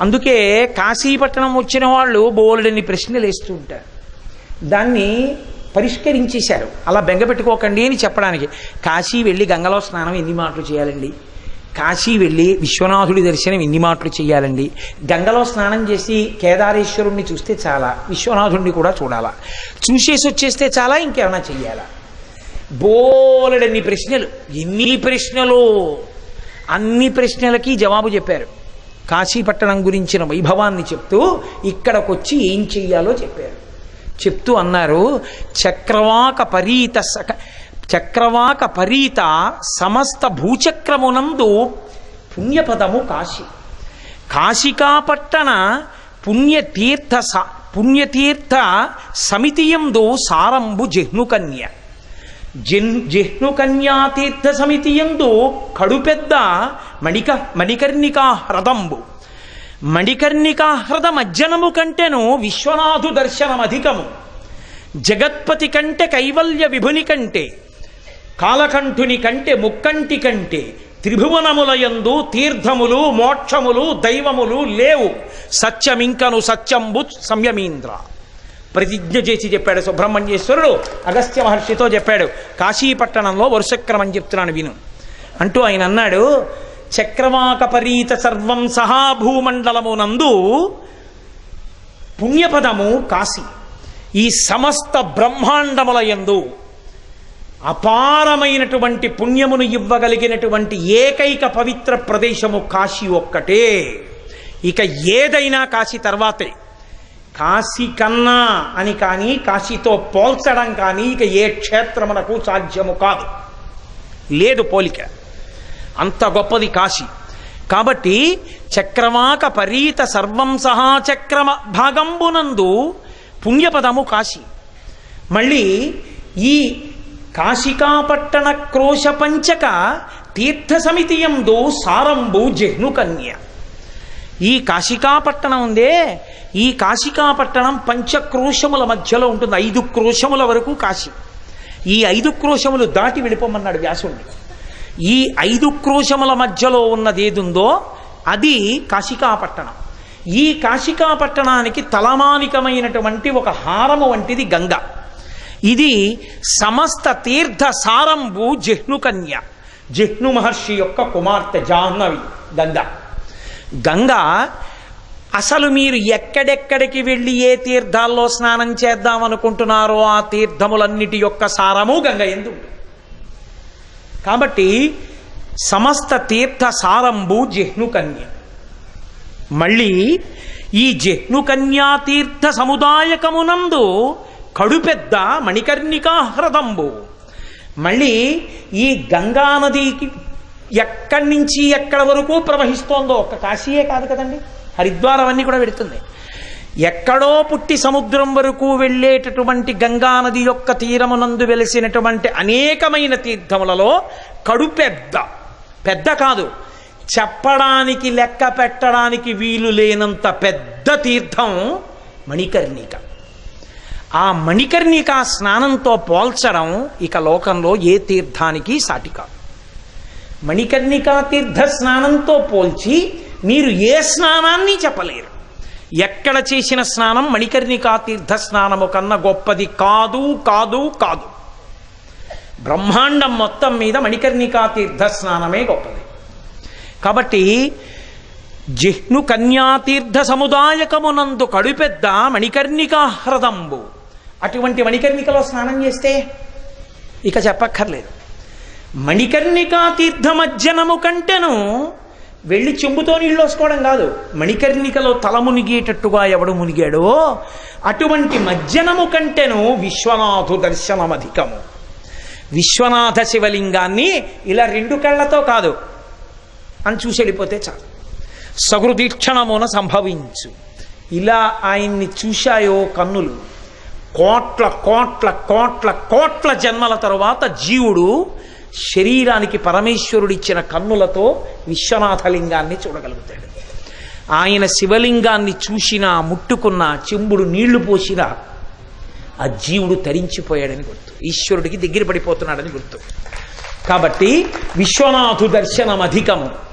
అందుకే కాశీపట్టణం వచ్చిన వాళ్ళు బోలెడని ప్రశ్నలు వేస్తూ ఉంటారు. దాన్ని పరిష్కరించేశారు. అలా బెంగ పెట్టుకోకండి అని చెప్పడానికి. కాశీ వెళ్ళి గంగలో స్నానం ఎన్ని మాటలు చేయాలండి? కాశీ వెళ్ళి విశ్వనాథుడి దర్శనం ఎన్ని మాటలు చేయాలండి? గంగలో స్నానం చేసి కేదారేశ్వరుణ్ణి చూస్తే చాలా విశ్వనాథుడిని కూడా చూడాలా? చూసేసి వచ్చేస్తే చాలా ఇంకేమైనా చెయ్యాలా? బోలెడన్ని ప్రశ్నలు. ఎన్ని ప్రశ్నలు? అన్ని ప్రశ్నలకి జవాబు చెప్పారు. కాశీపట్టణం గురించిన వైభవాన్ని చెప్తూ ఇక్కడకొచ్చి ఏం చెయ్యాలో చెప్పారు. చెప్తూ అన్నారు చక్రవాక పరీత సక చక్రవాక పరీత సమస్త భూచక్రమునందు పుణ్యపదము కాశీ. కాశికాపట్టణ పుణ్యతీర్థ స పుణ్యతీర్థ సమితియందు సారంబు జహ్నుకన్య. జన్ జిహ్నుకన్యాతీర్థ సమితియందు కడుపెద్ద మణిక మణికర్ణికా హ్రదంబు మణికర్ణికా హ్రదమజ్జనము కంటేను విశ్వనాథు దర్శనం అధికము జగత్పతి కంటే కైవల్య విభుని కంటే కాలకంఠుని కంటే ముక్కంటి కంటే త్రిభువనములయందు తీర్థములు మోక్షములు దైవములు లేవు. సత్యమింకను సత్యంబు సంయమీంద్ర. ప్రతిజ్ఞ చేసి చెప్పాడు సుబ్రహ్మణ్యేశ్వరుడు అగస్త్య మహర్షితో చెప్పాడు కాశీపట్టణంలో వరుసక్రమం చెప్తున్నాను విను. అంటూ ఆయన అన్నాడు చక్రవాకపరీత సర్వం సహా భూమండలమునందు పుణ్యపదము కాశీ. ఈ సమస్త బ్రహ్మాండముల యందు అపారమైనటువంటి పుణ్యమును ఇవ్వగలిగినటువంటి ఏకైక పవిత్ర ప్రదేశము కాశీ ఒక్కటే. ఇక ఏదైనా కాశీ తర్వాతే. కాశీ కన్నా అని కానీ కాశీతో పోల్చడం కానీ ఇక ఏ క్షేత్రమునకు సాధ్యము కాదు. లేదు పోలిక. అంత గొప్పది కాశీ. కాబట్టి చక్రవాక పరీత సర్వం సహా చక్రమ భాగంబునందు పుణ్యపదము కాశీ. మళ్ళీ ఈ కాశికాపట్టణ క్రోశ పంచక తీర్థ సమితియందు సారంబు జహ్నుకన్య ఈ కాశికాపట్టణం ఉందే ఈ కాశికాపట్టణం పంచక్రోశముల మధ్యలో ఉంటుంది. ఐదు క్రోశముల వరకు కాశీ. ఈ ఐదు క్రోశములు దాటి వెళ్ళిపోమన్నాడు వ్యాసుణ్ణి. ఈ ఐదు క్రోశముల మధ్యలో ఉన్నది ఏదుందో అది కాశికాపట్టణం. ఈ కాశికాపట్టణానికి తలమానికమైనటువంటి ఒక హారము వంటిది గంగ. ఇది సమస్త తీర్థ సారంబు జిహ్నుకన్య జహ్ను మహర్షి యొక్క కుమార్తె జాహ్నవి గంగ. గంగ అసలు మీరు ఎక్కడెక్కడికి వెళ్ళి ఏ తీర్థాల్లో స్నానం చేద్దామనుకుంటున్నారో ఆ తీర్థములన్నిటి యొక్క సారము గంగ ఎందు ఉంటుంది. కాబట్టి సమస్త తీర్థ సారంబు జహ్నుకన్య. మళ్ళీ ఈ జహ్నుకన్యా తీర్థ సముదాయకమునందు కడుపెద్ద మణికర్ణికా హ్రదంబు. మళ్ళీ ఈ గంగా నదికి ఎక్కడి నుంచి ఎక్కడ వరకు ప్రవహిస్తోందో ఒక్క కాశీయే కాదు కదండి. హరిద్వారం అన్నీ కూడా పెడుతుంది. ఎక్కడో పుట్టి సముద్రం వరకు వెళ్ళేటటువంటి గంగా నది యొక్క తీరమునందు వెలిసినటువంటి అనేకమైన తీర్థములలో కడు పెద్ద కాదు. చెప్పడానికి లెక్క పెట్టడానికి వీలు లేనంత పెద్ద తీర్థం మణికర్ణిక. ఆ మణికర్ణిక స్నానంతో పోల్చడం ఇక లోకంలో ఏ తీర్థానికి సాటి కాదు. మణికర్ణికా తీర్థ స్నానంతో పోల్చి మీరు ఏ స్నానాన్ని చెప్పలేరు. ఎక్కడ చేసిన స్నానం మణికర్ణికా తీర్థ స్నానము కన్నా గొప్పది? కాదు కాదు కాదు. బ్రహ్మాండం మొత్తం మీద మణికర్ణికా తీర్థ స్నానమే గొప్పది. కాబట్టి జిహ్ను కన్యాతీర్థ సముదాయకమునందు కడుపెద్ద మణికర్ణికా హ్రదంబు. అటువంటి మణికర్ణికలో స్నానం చేస్తే ఇక చెప్పక్కర్లేదు. మణికర్ణికా తీర్థమజ్జనము కంటెను వెళ్ళి చెంబుతో నీళ్ళు వేసుకోవడం కాదు. మణికర్ణికలో తల మునిగేటట్టుగా ఎవడు మునిగాడో అటువంటి మజ్జనము కంటేను విశ్వనాథు దర్శనమధికము. విశ్వనాథ శివలింగాన్ని ఇలా రెండు కళ్ళతో కాదు. అని చూసి వెళ్ళిపోతే చాలు. సగృదీక్షణమున సంభవించు. ఇలా ఆయన్ని చూశాయో కన్నులు. కోట్ల కోట్ల కోట్ల కోట్ల జన్మల తరువాత జీవుడు శరీరానికి పరమేశ్వరుడిచ్చిన కన్నులతో విశ్వనాథలింగాన్ని చూడగలుగుతాడు. ఆయన శివలింగాన్ని చూసినా ముట్టుకున్నా చెంబుడు నీళ్ళు పోసినా ఆ జీవుడు తరించిపోయాడని గుర్తు. ఈశ్వరుడికి దగ్గర పడిపోతున్నాడని గుర్తు. కాబట్టి విశ్వనాథు దర్శనం అధికము